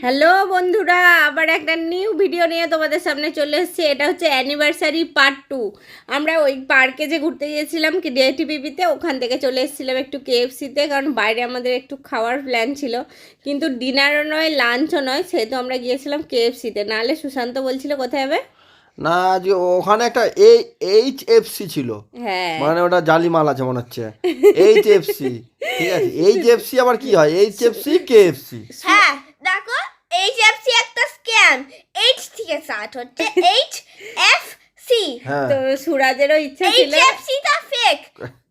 Hello বন্ধুরা আবার একটা নিউ ভিডিও নিয়ে তোমাদের সামনে চলে এসেছে। এটা হচ্ছে অ্যানিভার্সারি পার্ট টু আমরা ওই পার্কে যে ঘুরতে গিয়েছিলাম কি ডিআইটিপিপিতে ওখান থেকে চলে এসেছিলাম একটু কেএফসিতে কারণ বাইরে আমাদের একটু খাওয়ার প্ল্যান ছিল। কিন্তু ডিনারও নয় লাঞ্চও নয় সেহেতু আমরা গিয়েছিলাম কেএফসিতে নাহলে সুশান্ত বলছিল কোথায় হবে? না আজকে ওখানে একটা এই এইচ এফ সি ছিল। হ্যাঁ। মানে ওটা জালি মাল আছে মনে হচ্ছে। এইচ এফ সি ঠিক আছে এইচ এফ সি আবার কি হয়? H F C K F C হ্যাঁ দেখো এইচএফসি একটা স্ক্যাম এইচ থেকে স্টার্ট হচ্ছে। এইচ এফ সি তো সুরাজেরও ইচ্ছা ছিল। এইচএফসি টা ফেক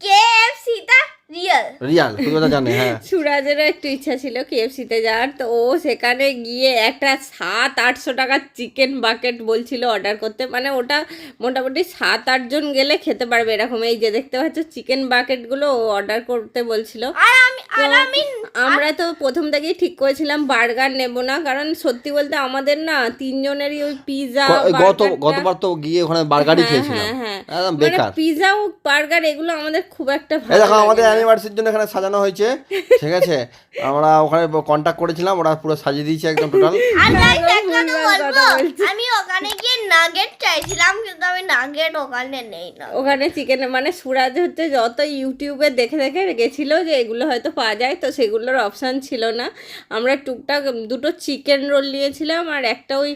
কেএফসি টা রিয়েল রিয়াল কথা জানে হ্যাঁ। সুরাজেরও একটু ইচ্ছা ছিল কেএফসিতে যাওয়ার তো ও সেখানে গিয়ে একটা সাত আটশো টাকার চিকেন বাকেট বলছিল অর্ডার করতে। মানে ওটা মোটামুটি সাত আটজন গেলে খেতে পারবে এরকম। এই যে দেখতে পাচ্ছ চিকেন বাকেটগুলো ও অর্ডার করতে বলছিল। আর আমি আর আমি আমরা তো প্রথম থেকেই ঠিক করেছিলাম বার্গার নেব না। কারণ সত্যি বলতে আমাদের না তিনজনেরই ওই পিৎজা গ- গত গতবার তো গিয়ে ওখানে বার্গারই খেয়েছিলাম। হ্যাঁ হ্যাঁ। একদম মানে বেকার। পিৎজা ও বার্গার এগুলো আমাদের খুব একটা ভালো আমাদের। অ্যানিভার্সারির জন্য এখানে সাজানো হয়েছে। ঠিক আছে? আমরা ওখানে কন্ট্যাক্ট করেছিলাম ওরা পুরো সাজিয়ে দিয়েছে একদম টোটাল ভুলভাল কথা বলব? আমি ওখানে গিয়ে নাগেট চাইছিলাম কিন্তু আমি নাগেট ওখানে নেই না। ওখানে চিকেন মানে সুরাজ হচ্ছে যত ইউটিউবে দেখে দেখে গেছিল যে এগুলো হয়তো পাওয়া যায় তো সেগুলোর অপশান ছিল না। আমরা টুকটাক দুটো চিকেন রোল নিয়েছিলাম আর একটা ওই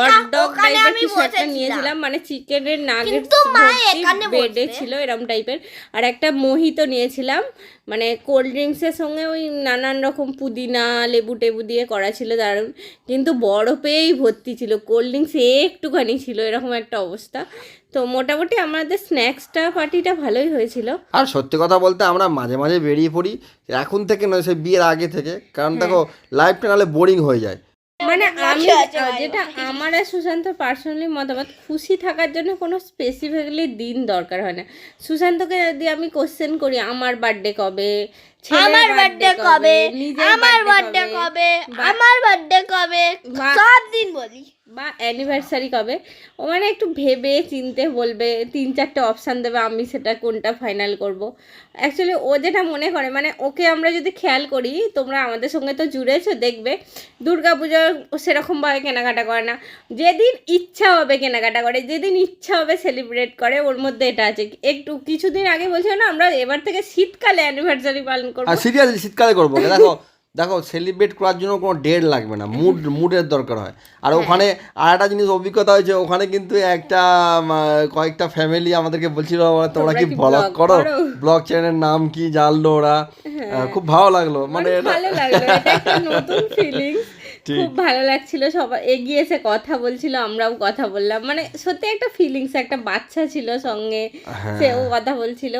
হট ডগ টাইপের আমি কিছু একটা নিয়েছিলাম মানে চিকেনের কিন্তু বেডে ছিল এরম টাইপের আর একটা মোহিত নিয়েছিলাম মানে কোল্ড ড্রিঙ্কসের সঙ্গে ওই নানান রকম পুদিনা লেবু টেবু দিয়ে করা ছিল দারুণ। কিন্তু বরফেই ভর্তি ছিল। কোল্ড ড্রিঙ্কস একটুখানি ছিল এরকম একটা অবস্থা। তো মোটামুটি আমাদের স্ন্যাক্সটা পার্টিটা ভালোই হয়েছিল। আর সত্যি কথা বলতে আমরা মাঝে মাঝে বেরিয়ে পড়ি। এখন থেকে নয় সে বিয়ের আগে থেকে। কারণ দেখো লাইফটা নাহলে বোরিং হয়ে যায়। মানে আমি আচ্ছা, আচ্ছা, যেটা আমার আর সুশান্ত পার্সোনালি মতামত খুশি থাকার জন্য কোনো স্পেসিফিকলি দিন দরকার হয় না। সুশান্তকে যদি আমি কোশ্চেন করি আমার বার্থডে কবে? আমার বার্থডে কবে? আমার বার্থডে কবে? আমার বার্থডে কবে? সব দিন বলি। বা অ্যানিভার্সারি কবে? ও মানে একটু ভেবে চিনতে বলবে তিন চারটে অপশান দেবে আমি সেটা কোনটা ফাইনাল করব। অ্যাকচুয়ালি ও যেটা মনে করে মানে ওকে আমরা যদি খেয়াল করি তোমরা আমাদের সঙ্গে তো জুড়েছো দেখবে দুর্গা পুজো সেরকমভাবে কেনাকাটা করে না। যেদিন ইচ্ছা হবে কেনাকাটা করে যেদিন ইচ্ছা হবে সেলিব্রেট করে ওর মধ্যে এটা আছে। একটু কিছুদিন আগে বলছিল না আমরা এবার থেকে শীতকালে অ্যানিভার্সারি পালন করব। সিরিয়াসলি শীতকালে করব। দেখো দেখো সেলিব্রেট করার জন্য কোনো ডেট লাগবে না মুড মুডের দরকার হয়। আর ওখানে আর একটা জিনিস অভিজ্ঞতা হয়েছে ওখানে কিন্তু একটা কয়েকটা ফ্যামিলি আমাদেরকে বলছিল তোমরা কি ব্লগ করো? করো?" ব্লগ চ্যানেলের নাম কি জানলো ওরা? খুব ভালো লাগল মানে এটা নতুন ফিলিংস। খুব ভালো লাগছিল সবাই এগিয়ে এসে কথা বলছিল আমরাও কথা বললাম। মানে সত্যি একটা ফিলিংস একটা বাচ্চা ছিল সঙ্গে হ্যাঁ। সেও কথা বলছিল।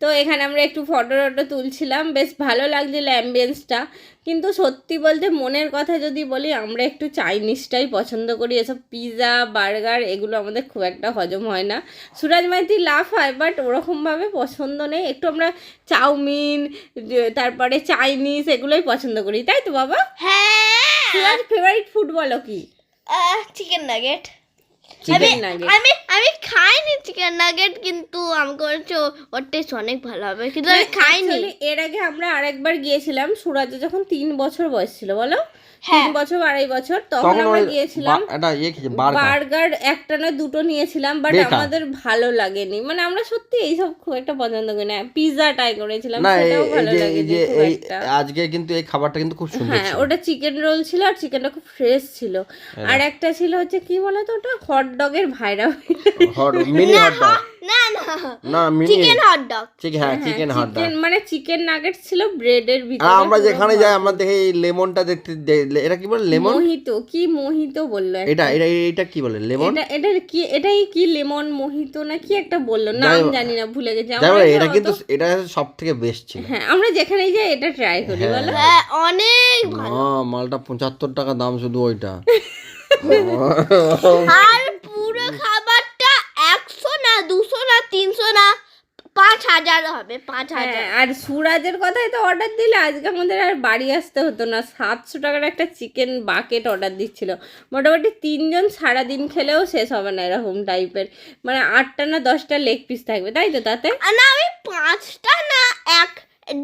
তো এখানে আমরা একটু ফটো টটো তুলছিলাম বেশ ভালো লাগছিল অ্যাম্বিয়েন্সটা কিন্তু সত্যি বলতে মনের কথা যদি বলি আমরা একটু চাইনিজটাই পছন্দ করি। এসব পিৎজা বার্গার এগুলো আমাদের খুব একটা হজম হয় না। সুরাজ মাইতি লাভ হয় বাট ওরকমভাবে পছন্দ নেই। একটু আমরা চাউমিন তারপরে চাইনিজ এগুলোই পছন্দ করি। তাই তো বাবা? হ্যাঁ সুরাজ ফেভারিট ফুড বলো কি? চিকেন নাগেট চিকেন আমি আমি খাইনি চিকেন নাগেট কিন্তু আমাকে বলছো ওর টেস্ট অনেক ভালো হবে। কিন্তু আমি খাইনি। এর আগে আমরা আরেকবার গিয়েছিলাম সুরাজে যখন তিন বছর বয়স ছিল বলো। তিন বছর আড়াই বছর তখন আমরা গিয়েছিলাম ইয়ে বার্গার। একটা না দুটো নিয়েছিলাম বাট আমাদের ভালো লাগেনি। মানে আমরা সত্যি এইসব খুব একটা পছন্দ করি না। পিৎজা ট্রাই করেছিলাম সেটাও ভালো লাগেনি আজকে কিন্তু এই খাবারটা কিন্তু খুব সুন্দর হ্যাঁ ছিল। ওটা চিকেন রোল ছিল আর চিকেনটা খুব ফ্রেশ ছিল। আর একটা ছিল হচ্ছে কি বলতো ওটা? হট ডগের ভাইরা। হট মিনি হট ডগ না না। না mini chicken hot dog chicken হ্যাঁ চিকেন হট ডগ চিকেন মানে চিকেন নাগেটস ছিল ব্রেডের আর ভিতরে আমরা যেখানে যাই আমরা দেখি এই লেমনটা দেখতে এটা কি বলে লেমন? মোহিত কি মোহিত বলল এটা এটা এটা কি বলে লেমন? এটা এটা কি এটাই কি লেমন মোহিত না কি একটা বলল? নাম জানি না ভুলে গেছি। আমার এটা কিন্তু এটা সব থেকে বেস্ট ছিল। হ্যাঁ আমরা যেখানেই যাই এটা ট্রাই করি বলো। হ্যাঁ অনেক ভালো। মালটা পঁচাত্তর টাকা দাম শুধু ওইটা। আর পুরো খাবারটা একশো না দুশো না তিনশো না পাঁচ হাজার হবে পাঁচ হাজার। হ্যাঁ আর সুরাজের কথাই তো অর্ডার দিলে আজকে আমাদের আর বাড়ি আসতে হতো না। সাতশো টাকার একটা চিকেন বাকেট অর্ডার দিচ্ছিল। মোটামুটি তিনজন সারাদিন খেলেও শেষ হবে না এরকম টাইপের মানে আটটা না দশটা লেগ পিস থাকবে তাই তো তাতে? না আমি পাঁচটা না এক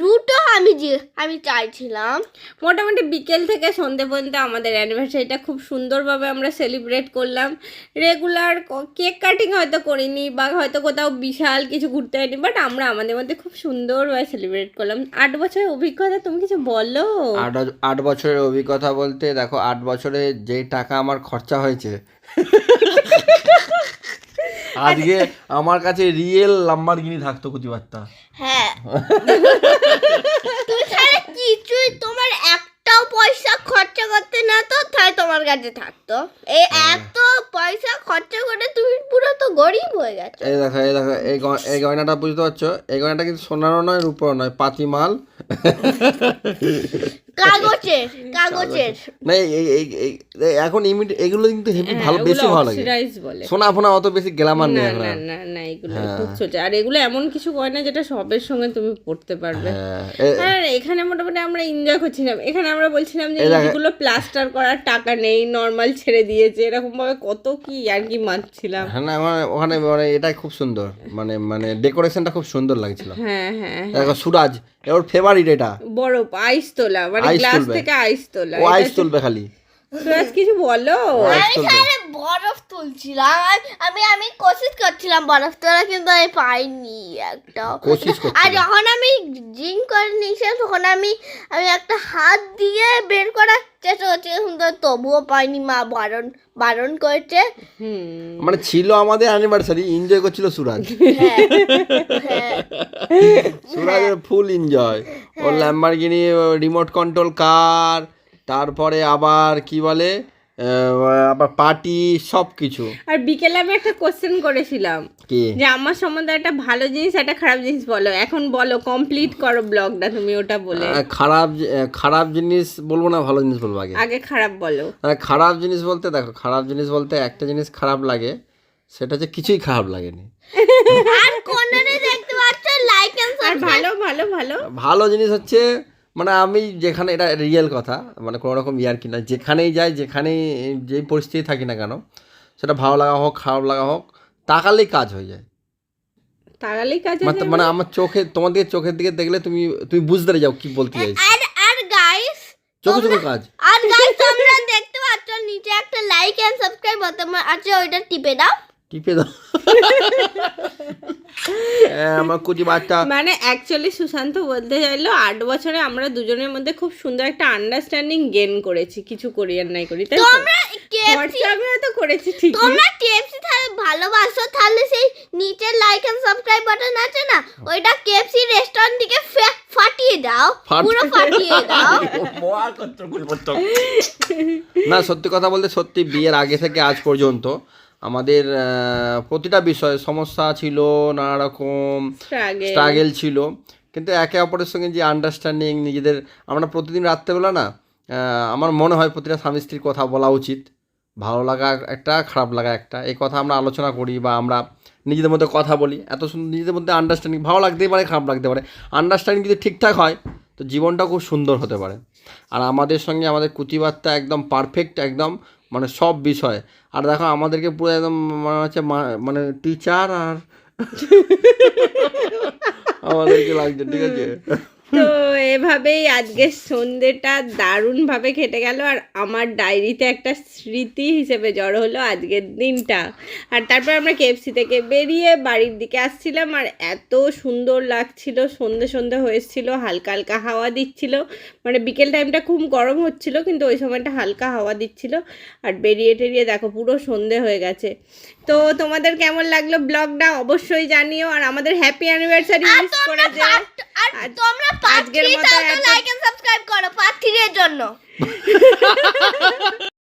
দুটো আমি যে- আমি চাইছিলাম। মোটামুটি বিকেল থেকে সন্ধে পর্যন্ত আমাদের অ্যানিভার্সারিটা খুব সুন্দরভাবে আমরা সেলিব্রেট করলাম। রেগুলার কেক কাটিং হয়তো করিনি বা হয়তো কোথাও বিশাল কিছু ঘুরতে হয়নি বাট আমরা আমাদের মধ্যে খুব সুন্দরভাবে সেলিব্রেট করলাম। আট বছরের অভিজ্ঞতা তুমি কিছু বলো? আট আট বছরের অভিজ্ঞতা বলতে দেখো আট বছরে যে টাকা আমার খরচা হয়েছে আজকে আমার কাছে রিয়েল লাম্বারগিনি থাকতো কুচি বাচ্চা হ্যাঁ তুমি কিছুই তোমার একটাও পয়সা খরচা করতে না তো তাই তোমার কাছে থাকতো। এই এত পয়সা খরচা করে তুমি পুরো তো গরিব হয়ে গেছো। এই দেখো এই দেখো এই এই গয়নাটা বুঝতে পারছ? এই গয়নাটা কিন্তু সোনারও নয় রূপোরও নয় পাতি মাল কাগজের কাগজের। না এই এই- এখন ইমিড এগুলো কিন্তু হেভি ভালো বেশি ভালো লাগে। বলে। সোনা ফোনা অত বেশি গ্ল্যামার নেই না না না এগুলো হ্যাঁ। ছোট। আর এগুলো এমন কিছু গয়না যেটা সবের সঙ্গে তুমি পড়তে পারবে। হ্যাঁ, এখানে মোটামুটি আমরা এনজয় করছিলাম। এখানে আমরা বলছিলাম যে এইগুলো প্লাস্টার করার টাকা নেই নর্মাল ছেড়ে দিয়েছে এরকম ভাবে কত কি আর কি মারছিলাম। হ্যাঁ না ওখানে ওখানে মানে এটা খুব সুন্দর। মানে মানে ডেকোরেশনটা খুব সুন্দর লাগছিল। হ্যাঁ হ্যাঁ দেখো সুরাজ এর ওর ফেভারিট এটা। বরফ আইস তোলা মানে আইস গ্লাস থেকে আইস তোলা। ও আইস তুলবে খালি। সুরাজ কিছু বলো? আমি তুলবে। বরফ তুলছিলাম। আমি আমি কোশিশ করছিলাম বরফ তোলা কিন্তু আমি পাইনি একটা আর যখন আমি জিম করে নিয়েছিলাম তখন আমি আমি একটা হাত দিয়ে বের করার চেষ্টা করছিলাম কিন্তু তবুও পাইনি মা বারণ বারণ করেছে। মানে ছিল আমাদের অ্যানিভার্সারি এনজয় করছিল সুরাজ। হ্যাঁ হ্যাঁ। সুরাজের ফুল এনজয় ও ল্যাম্বারগিনি রিমোট কন্ট্রোল কার তারপরে আবার কি বলে আবার পার্টি সব কিছু আর বিকেলে আমি একটা কোশ্চেন করেছিলাম কি? যে আমার সম্বন্ধে একটা ভালো জিনিস একটা খারাপ জিনিস বলো। এখন বলো কমপ্লিট করো ব্লগটা তুমি ওটা বলে। খারাপ খারাপ জিনিস বলব না ভালো জিনিস বলব আগে। আগে খারাপ বলো। খারাপ জিনিস বলতে দেখো খারাপ জিনিস বলতে একটা জিনিস খারাপ লাগে সেটা হচ্ছে কিছুই খারাপ লাগেনি। আর কোননে দেখতে পাচ্ছ? লাইক এন্ড আর ভালো ভালো ভালো। ভালো জিনিস হচ্ছে মানে আমি যেখানে এটা রিয়েল কথা মানে কোনো রকম ইয়ার কি না যেখানেই যাই যেখানেই যেই পরিস্থিতি থাকি না কেন সেটা ভালো লাগা হোক খারাপ লাগা হোক তাকালেই কাজ হয়ে যায়। তাগালেই কাজ হয়ে মানে- মানে আমার চোখে তোমার দিকে চোখের দিকে দেখলে তুমি তুমি বুঝতে যাও কি বলতে চাইছি। আর আর গাইস চোখে চোখে কাজ। আর গাইস তোমরা দেখতে পাচ্ছ নিচে একটা লাইক এন্ড সাবস্ক্রাইব বাটন আছে ওইটা টিপে দাও। টিপে দাও। হ্যাঁ, আমার বাচ্চা। মানে অ্যাকচুয়ালি সুশান্ত বলতে চাইলো আট বছরে আমরা দুজনের মধ্যে খুব সুন্দর একটা আন্ডারস্ট্যান্ডিং গেন করেছি কিছু করি আর নাই করি তাই? তোমরা তো করেছি ঠিক তোমরা কেএফসি তাহলে ভালোবাসো তাহলে সেই নিচে লাইক এন্ড সাবস্ক্রাইব বাটন আছে না? ওইটা কেএফসি রেস্টুরেন্ট থেকে ফাটিয়ে দাও পুরো ফাটিয়ে দাও। না সত্যি কথা বলতে সত্যি বিয়ের আগে থেকে আজ পর্যন্ত আমাদের প্রতিটা বিষয়ে সমস্যা ছিল নানা রকম স্ট্রাগল ছিল। কিন্তু একে অপরের সঙ্গে যে আন্ডারস্ট্যান্ডিং নিজেদের আমরা প্রতিদিন রাত্রেবেলা না আমার মনে হয় প্রতিটা স্বামী স্ত্রীর কথা বলা উচিত। ভালো লাগা একটা খারাপ লাগা একটা। এই কথা আমরা আলোচনা করি বা আমরা নিজেদের মধ্যে কথা বলি। এত সুন্দর নিজেদের মধ্যে আন্ডারস্ট্যান্ডিং ভালো লাগতেই পারে খারাপ লাগতে পারে। আন্ডারস্ট্যান্ডিং যদি ঠিকঠাক হয় তো জীবনটা খুব সুন্দর হতে পারে। আর আমাদের সঙ্গে আমাদের কুতিবার্তা একদম পারফেক্ট একদম মানে সব বিষয়। আর দেখো আমাদেরকে পুরো একদম মনে হচ্ছে মা- মানে টিচার আর আমাদেরকে লাগছে ঠিক আছে? তো এভাবেই আজকে সন্ধ্যেটা দারুণভাবে কেটে গেল আর আমার ডায়েরিতে একটা স্মৃতি হিসেবে জড়ো হলো আজকের দিনটা। আর তারপর আমরা কেএফসি থেকে বেরিয়ে বাড়ির দিকে আসছিলাম আর এত সুন্দর লাগছিল, সন্ধে সন্ধে হয়েছিল, হালকা হালকা হাওয়া দিচ্ছিল। মানে বিকেল টাইমটা খুব গরম হচ্ছিল, কিন্তু ওই সময়টা হালকা হাওয়া দিচ্ছিল। আর বেরিয়ে টেরিয়ে দেখো পুরো সন্ধে হয়ে গেছে। তো তোমাদের কেমন লাগল ব্লগটা অবশ্যই জানিও আর আমাদের হ্যাপি অ্যানিভার্সারি উইশ করে যে তোমরা আজকের মতো লাইক এন্ড সাবস্ক্রাইব করো পার্ট 3 এর জন্য।